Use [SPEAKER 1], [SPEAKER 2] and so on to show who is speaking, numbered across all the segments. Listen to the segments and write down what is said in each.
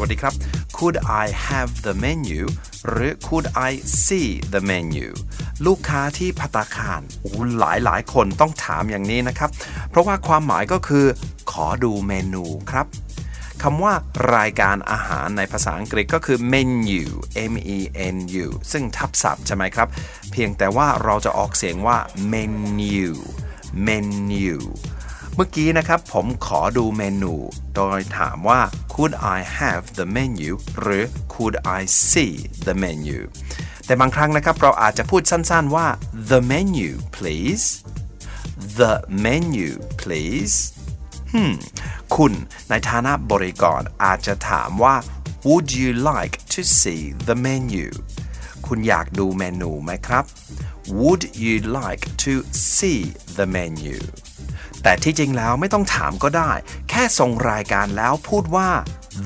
[SPEAKER 1] วัสดีครับ Could I have the menu หรือ Could I see the menu ลูกค้าที่พัตาคารหลายหลายคนต้องถามอย่างนี้นะครับ เพราะว่าความหมายก็คือ ขอดูเมนูครับคำว่ารายการอาหารในภาษาอังกฤษก็คือ menu m e n u ซึ่งทับศัพท์ใช่ไหมครับ เพียงแต่ว่าเราจะออกเสียงว่า menu menu เมื่อกี้นะครับผมขอดูเมนู โดยถามว่า could I have the menu หรือ could I see the menu แต่บางครั้งนะครับ เราอาจจะพูดสั้นๆว่า the menu please the menu please คุณในฐานะบริกรอาจจะถามว่า Would you like to see the menu คุณอยากดูเมนูไหมครับ Would you like to see the menu แต่ที่จริงแล้วไม่ต้องถามก็ได้ ค่ส่งรายการแล้วพูดว่า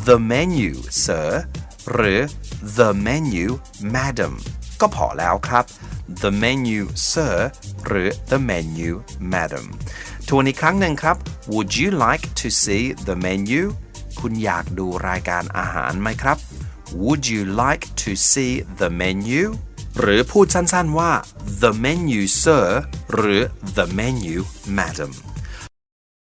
[SPEAKER 1] the menu sir หรือ the menu madam ก็พอแล้วครับ the menu sir หรือ the menu madam ทวนอีกครั้งหนึ่งครับ Would you like to see the menu คุณอยากดูรายการอาหารไหมครับ Would you like to see the menu หรือพูดสั้นๆว่า the menu sir หรือ the menu madam